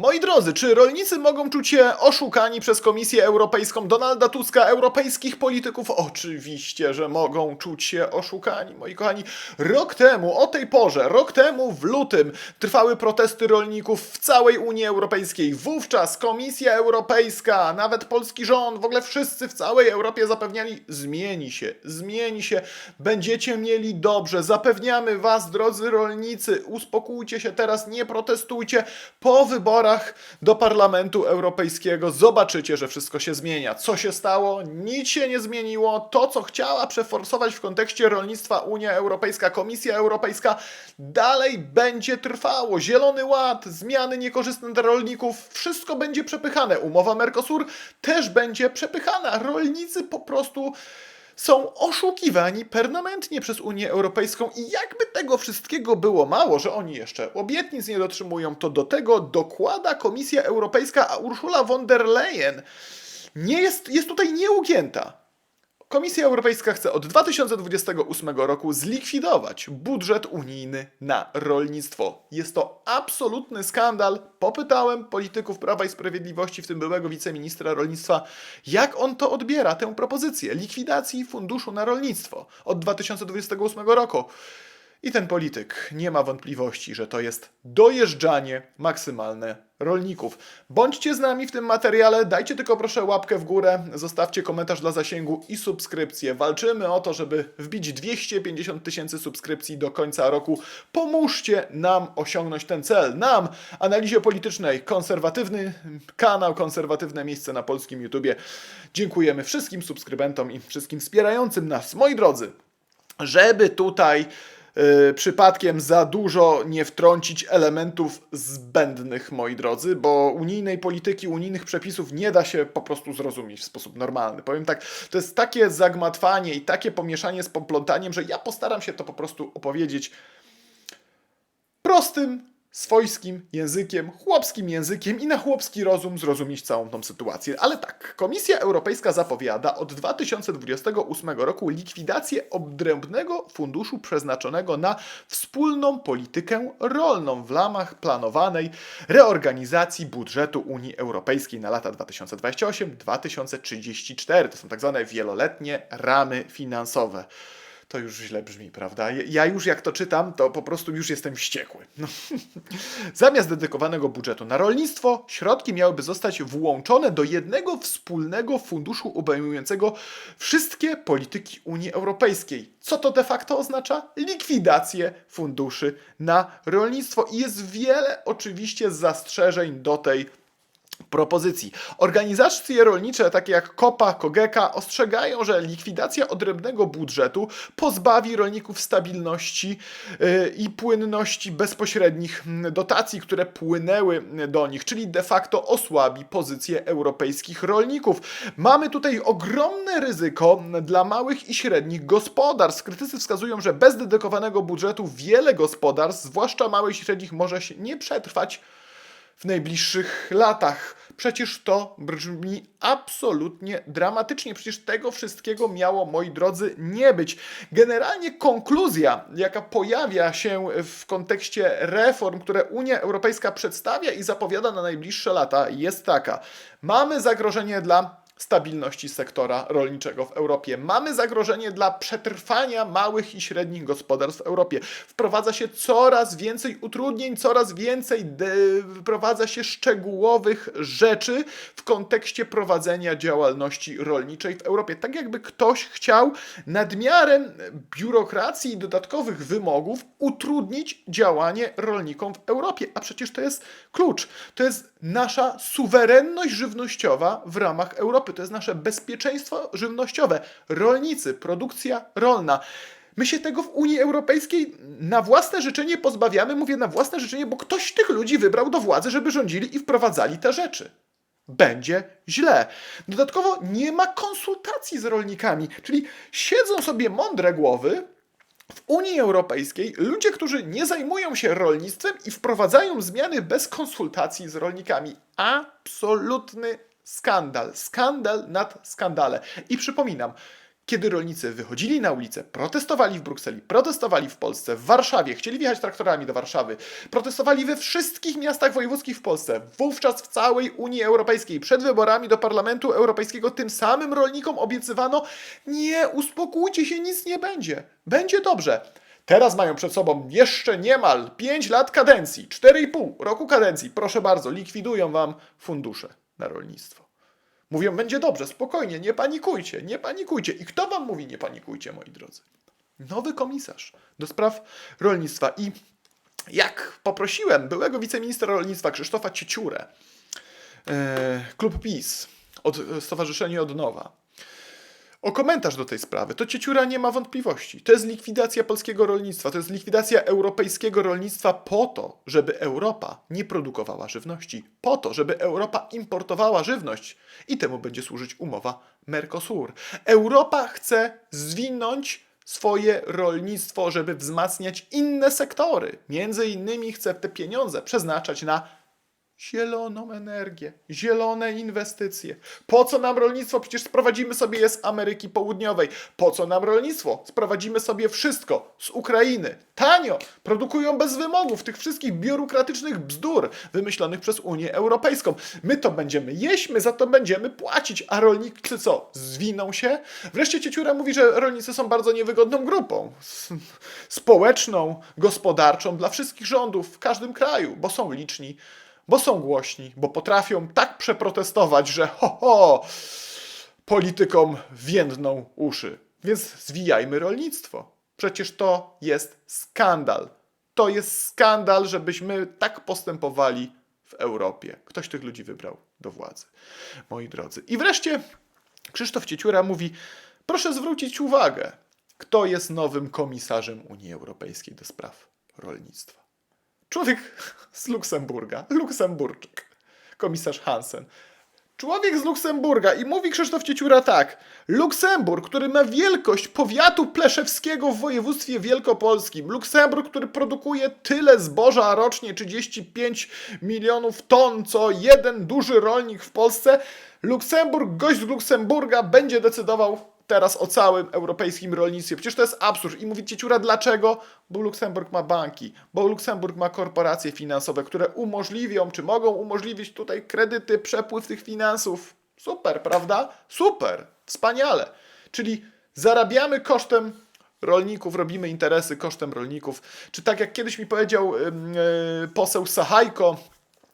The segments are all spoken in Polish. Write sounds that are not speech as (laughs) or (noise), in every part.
Moi drodzy, czy rolnicy mogą czuć się oszukani przez Komisję Europejską Donalda Tuska, europejskich polityków? Oczywiście, że mogą czuć się oszukani, moi kochani. Rok temu, o tej porze, rok temu w lutym trwały protesty rolników w całej Unii Europejskiej. Wówczas Komisja Europejska, nawet polski rząd, w ogóle wszyscy w całej Europie zapewniali, zmieni się, zmieni się, będziecie mieli dobrze, zapewniamy was, drodzy rolnicy, uspokójcie się teraz, nie protestujcie. Po wyborach do Parlamentu Europejskiego zobaczycie, że wszystko się zmienia. Co się stało? Nic się nie zmieniło. To, co chciała przeforsować w kontekście rolnictwa Unia Europejska, Komisja Europejska, dalej będzie trwało. Zielony Ład, zmiany niekorzystne dla rolników, wszystko będzie przepychane. Umowa Mercosur też będzie przepychana. Rolnicy po prostu są oszukiwani permanentnie przez Unię Europejską i jakby tego wszystkiego było mało, że oni jeszcze obietnic nie dotrzymują, to do tego dokłada Komisja Europejska, a Ursula von der Leyen nie jest, jest tutaj nieugięta. Komisja Europejska chce od 2028 roku zlikwidować budżet unijny na rolnictwo. Jest to absolutny skandal. Popytałem polityków Prawa i Sprawiedliwości, w tym byłego wiceministra rolnictwa, jak on to odbiera, tę propozycję likwidacji funduszu na rolnictwo od 2028 roku. I ten polityk nie ma wątpliwości, że to jest dojeżdżanie maksymalne rolników. Bądźcie z nami w tym materiale, dajcie tylko proszę łapkę w górę, zostawcie komentarz dla zasięgu i subskrypcję. Walczymy o to, żeby wbić 250 tysięcy subskrypcji do końca roku. Pomóżcie nam osiągnąć ten cel. Nam, analizie politycznej, konserwatywny kanał, konserwatywne miejsce na polskim YouTubie. Dziękujemy wszystkim subskrybentom i wszystkim wspierającym nas. Moi drodzy, żeby tutaj przypadkiem za dużo nie wtrącić elementów zbędnych, moi drodzy, bo unijnej polityki, unijnych przepisów nie da się po prostu zrozumieć w sposób normalny. Powiem tak, to jest takie zagmatwanie i takie pomieszanie z poplątaniem, że ja postaram się to po prostu opowiedzieć prostym, swojskim językiem, chłopskim językiem i na chłopski rozum zrozumieć całą tą sytuację. Ale tak, Komisja Europejska zapowiada od 2028 roku likwidację odrębnego funduszu przeznaczonego na wspólną politykę rolną w ramach planowanej reorganizacji budżetu Unii Europejskiej na lata 2028-2034. To są tak zwane wieloletnie ramy finansowe to już źle brzmi, prawda? Ja już jak to czytam, to po prostu już jestem wściekły. No. (laughs) Zamiast dedykowanego budżetu na rolnictwo, środki miałyby zostać włączone do jednego wspólnego funduszu obejmującego wszystkie polityki Unii Europejskiej. Co to de facto oznacza? Likwidację funduszy na rolnictwo. I jest wiele oczywiście zastrzeżeń do tej propozycji. Organizacje rolnicze takie jak KOPA, KOGEKA ostrzegają, że likwidacja odrębnego budżetu pozbawi rolników stabilności yy, i płynności bezpośrednich mm, dotacji, które płynęły do nich, czyli de facto osłabi pozycję europejskich rolników. Mamy tutaj ogromne ryzyko dla małych i średnich gospodarstw. Krytycy wskazują, że bez dedykowanego budżetu wiele gospodarstw, zwłaszcza małych i średnich, może się nie przetrwać w najbliższych latach. Przecież to brzmi absolutnie dramatycznie. Przecież tego wszystkiego miało, moi drodzy, nie być. Generalnie konkluzja, jaka pojawia się w kontekście reform, które Unia Europejska przedstawia i zapowiada na najbliższe lata, jest taka. Mamy zagrożenie dla stabilności sektora rolniczego w Europie. Mamy zagrożenie dla przetrwania małych i średnich gospodarstw w Europie. Wprowadza się coraz więcej utrudnień, coraz więcej wprowadza się szczegółowych rzeczy w kontekście prowadzenia działalności rolniczej w Europie. Tak jakby ktoś chciał nadmiarem biurokracji i dodatkowych wymogów utrudnić działanie rolnikom w Europie. A przecież to jest klucz. To jest nasza suwerenność żywnościowa w ramach Europy. To jest nasze bezpieczeństwo żywnościowe. Rolnicy, produkcja rolna. My się tego w Unii Europejskiej na własne życzenie pozbawiamy. Mówię na własne życzenie, bo ktoś tych ludzi wybrał do władzy, żeby rządzili i wprowadzali te rzeczy. Będzie źle. Dodatkowo nie ma konsultacji z rolnikami, czyli siedzą sobie mądre głowy, w Unii Europejskiej ludzie, którzy nie zajmują się rolnictwem i wprowadzają zmiany bez konsultacji z rolnikami. Absolutny skandal. Skandal nad skandale. I przypominam, kiedy rolnicy wychodzili na ulicę, protestowali w Brukseli, protestowali w Polsce, w Warszawie, chcieli wjechać traktorami do Warszawy, protestowali we wszystkich miastach wojewódzkich w Polsce, wówczas w całej Unii Europejskiej, przed wyborami do Parlamentu Europejskiego, tym samym rolnikom obiecywano: nie, uspokójcie się, nic nie będzie, będzie dobrze. Teraz mają przed sobą jeszcze niemal 5 lat kadencji, 4,5 roku kadencji. Proszę bardzo, likwidują wam fundusze na rolnictwo. Mówią, będzie dobrze, spokojnie, nie panikujcie, nie panikujcie. I kto wam mówi, nie panikujcie, moi drodzy? Nowy komisarz do spraw rolnictwa. I jak poprosiłem byłego wiceministra rolnictwa Krzysztofa Cieciurę, e, Klub PiS, od Stowarzyszenie Odnowa, o komentarz do tej sprawy, to Cieciura nie ma wątpliwości. To jest likwidacja polskiego rolnictwa, to jest likwidacja europejskiego rolnictwa po to, żeby Europa nie produkowała żywności, po to, żeby Europa importowała żywność i temu będzie służyć umowa Mercosur. Europa chce zwinąć swoje rolnictwo, żeby wzmacniać inne sektory. Między innymi chce te pieniądze przeznaczać na zieloną energię, zielone inwestycje. Po co nam rolnictwo? Przecież sprowadzimy sobie je z Ameryki Południowej. Po co nam rolnictwo? Sprowadzimy sobie wszystko z Ukrainy. Tanio. Produkują bez wymogów tych wszystkich biurokratycznych bzdur wymyślonych przez Unię Europejską. My to będziemy jeść, my za to będziemy płacić. A rolnicy co? Zwiną się? Wreszcie Cieciura mówi, że rolnicy są bardzo niewygodną grupą. (laughs) Społeczną, gospodarczą dla wszystkich rządów w każdym kraju, bo są liczni bo są głośni, bo potrafią tak przeprotestować, że ho, ho, politykom więdną uszy. Więc zwijajmy rolnictwo. Przecież to jest skandal. To jest skandal, żebyśmy tak postępowali w Europie. Ktoś tych ludzi wybrał do władzy, moi drodzy. I wreszcie Krzysztof Cieciura mówi: Proszę zwrócić uwagę, kto jest nowym komisarzem Unii Europejskiej do spraw rolnictwa. Człowiek (laughs) z Luksemburga, Luksemburczyk, komisarz Hansen. Człowiek z Luksemburga i mówi Krzysztof Cieciura tak. Luksemburg, który ma wielkość powiatu pleszewskiego w województwie wielkopolskim. Luksemburg, który produkuje tyle zboża rocznie, 35 milionów ton, co jeden duży rolnik w Polsce. Luksemburg, gość z Luksemburga będzie decydował teraz o całym europejskim rolnictwie. Przecież to jest absurd. I mówi Cieciura dlaczego? Bo Luksemburg ma banki, bo Luksemburg ma korporacje finansowe, które umożliwią, czy mogą umożliwić tutaj kredyty, przepływ tych finansów. Super, prawda? Super, wspaniale. Czyli zarabiamy kosztem rolników, robimy interesy kosztem rolników. Czy tak jak kiedyś mi powiedział yy, poseł Sachajko,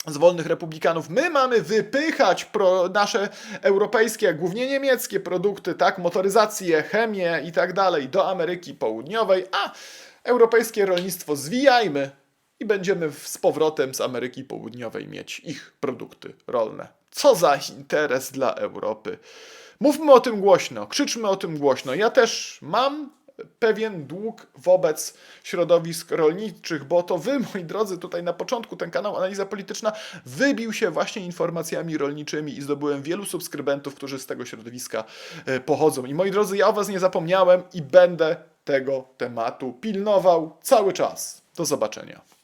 z wolnych republikanów. My mamy wypychać pro, nasze europejskie, głównie niemieckie produkty, tak, motoryzację, chemię i tak dalej do Ameryki Południowej, a europejskie rolnictwo zwijajmy i będziemy z powrotem z Ameryki Południowej mieć ich produkty rolne. Co za interes dla Europy. Mówmy o tym głośno, krzyczmy o tym głośno. Ja też mam pewien dług wobec środowisk rolniczych, bo to wy, moi drodzy, tutaj na początku ten kanał Analiza Polityczna wybił się właśnie informacjami rolniczymi i zdobyłem wielu subskrybentów, którzy z tego środowiska e, pochodzą. I moi drodzy, ja o was nie zapomniałem i będę tego tematu pilnował cały czas. Do zobaczenia.